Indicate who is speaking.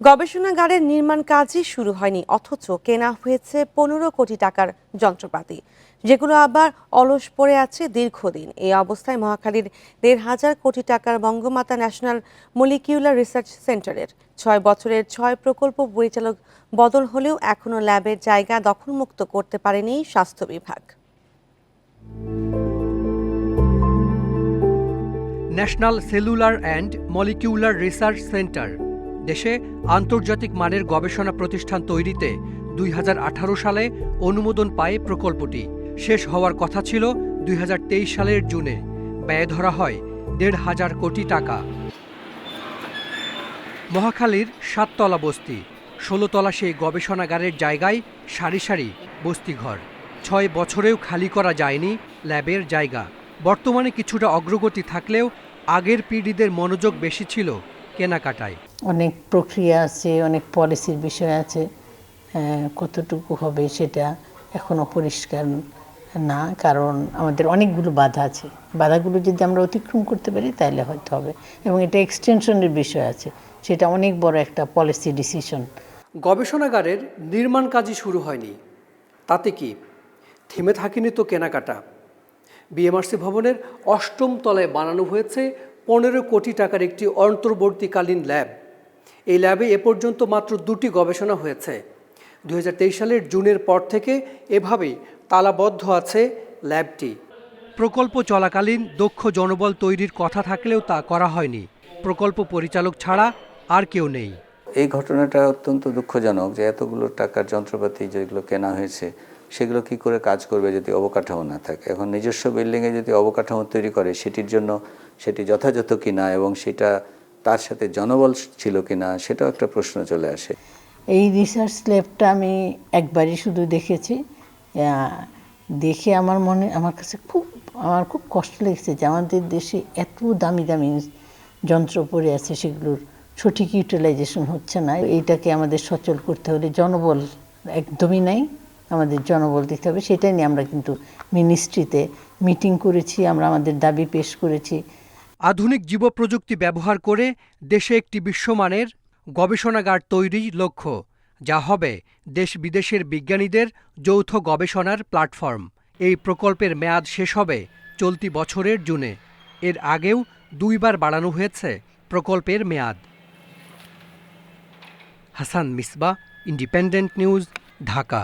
Speaker 1: গবেষণাগারের নির্মাণ কাজই শুরু হয়নি, অথচ কেনা হয়েছে পনেরো কোটি টাকার যন্ত্রপাতি। যেগুলো আবার অলস পড়ে আছে দীর্ঘদিন। এই অবস্থায় মহাখালীর দেড় হাজার কোটি টাকার বঙ্গমাতা ন্যাশনাল মলিকিউলার রিসার্চ সেন্টারের ছয় বছরের ছয় প্রকল্প পরিচালক বদল হলেও এখনও ল্যাবের জায়গা দখলমুক্ত করতে পারেনি স্বাস্থ্য বিভাগ।
Speaker 2: National cellular and molecular research centre দেশে আন্তর্জাতিক মানের গবেষণা প্রতিষ্ঠান তৈরিতে দুই হাজার আঠারো সালে অনুমোদন পায় প্রকল্পটি। শেষ হওয়ার কথা ছিল দুই হাজার তেইশ সালের জুনে। ব্যয় ধরা হয় দেড় হাজার কোটি টাকা। মহাখালীর সাততলা বস্তি, ষোলোতলা সেই গবেষণাগারের জায়গায় সারি সারি বস্তিঘর। ছয় বছরেও খালি করা যায়নি ল্যাবের জায়গা। বর্তমানে কিছুটা অগ্রগতি থাকলেও আগের পিঢ়িদের মনোযোগ বেশি ছিল কেনাকাটায়।
Speaker 3: অনেক প্রক্রিয়া আছে, অনেক পলিসির বিষয় আছে কতটুকু হবে সেটা এখনও পরিষ্কার না, কারণ আমাদের অনেকগুলো বাধা আছে। বাধাগুলো যদি আমরা অতিক্রম করতে পারি তাহলে হয়তো হবে। এবং এটা এক্সটেনশনের বিষয় আছে। সেটা অনেক বড় একটা পলিসি ডিসিশন
Speaker 2: গবেষণাগারের নির্মাণ কাজই শুরু হয়নি। তাতে কি? থেমে থাকেনি তো কেনাকাটা। বিএমআরসি ভবনের অষ্টম তলায় বানানো হয়েছে পনেরো কোটি টাকার একটি অন্তর্বর্তীকালীন ল্যাব। এই ল্যাবে এ পর্যন্ত মাত্র দুটি গবেষণা হয়েছে। দু হাজার তেইশ সালের জুনের পর থেকে এভাবেই তালাবদ্ধ আছে ল্যাবটি। প্রকল্প চলাকালীন দক্ষ জনবল তৈরির কথা থাকলেও তা করা হয়নি। প্রকল্প পরিচালক ছাড়া আর কেউ নেই।
Speaker 4: এই ঘটনাটা অত্যন্ত দুঃখজনক যে এতগুলো টাকার যন্ত্রপাতি যেগুলো কেনা হয়েছে সেগুলো কি করে কাজ করবে যদি অবকাঠামো না থাকে? এখন নিজস্ব বিল্ডিংয়ে যদি অবকাঠামো তৈরি করে সেটির জন্য সেটি যথাযথ কিনা এবং সেটা তার সাথে জনবল ছিল কিনা সেটাও একটা প্রশ্ন চলে আসে।
Speaker 3: এই রিসার্চ ল্যাবটা আমি একবারই শুধু দেখেছি। দেখে আমার মনে, আমার কাছে খুব, আমার খুব কষ্ট লেগেছে যে আমাদের দেশে এত দামি দামি যন্ত্র পড়ে আছে সেগুলোর সঠিক ইউটিলাইজেশন হচ্ছে না। এইটাকে আমাদের সচল করতে হলে জনবল একদমই নাই, আমাদের জনবল দিতে হবে। সেটাই নিয়ে আমরা কিন্তু মিনিস্ট্রিতে মিটিং করেছি, আমরা আমাদের দাবি পেশ করেছি।
Speaker 2: আধুনিক জীবপ্রযুক্তি ব্যবহার করে দেশে একটি বিশ্বমানের গবেষণাগার তৈরি লক্ষ্য, যা হবে দেশ বিদেশের বিজ্ঞানীদের যৌথ গবেষণার প্ল্যাটফর্ম। এই প্রকল্পের মেয়াদ শেষ হবে চলতি বছরের জুনে। এর আগেও দুইবার বাড়ানো হয়েছে প্রকল্পের মেয়াদ। Hasan Misba, independent news, Dhaka.